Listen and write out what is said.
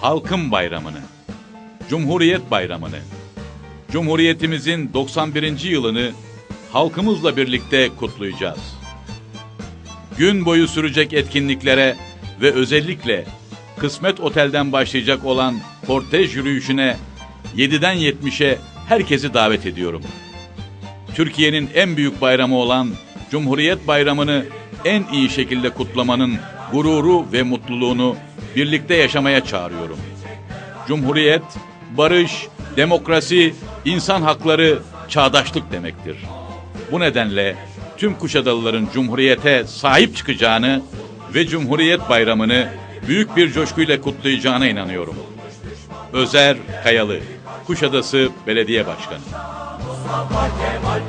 halkın bayramını, Cumhuriyet Bayramını, Cumhuriyetimizin 91. yılını halkımızla birlikte kutlayacağız. Gün boyu sürecek etkinliklere ve özellikle Kısmet Otel'den başlayacak olan kortej yürüyüşüne 7'den 70'e herkesi davet ediyorum. Türkiye'nin en büyük bayramı olan Cumhuriyet Bayramı'nı en iyi şekilde kutlamanın gururu ve mutluluğunu birlikte yaşamaya çağırıyorum. Cumhuriyet, barış, demokrasi, insan hakları, çağdaşlık demektir. Bu nedenle tüm Kuşadalıların Cumhuriyete sahip çıkacağını ve Cumhuriyet Bayramı'nı büyük bir coşkuyla kutlayacağına inanıyorum. Özer Kayalı, Kuşadası Belediye Başkanı. Mustafa Kemal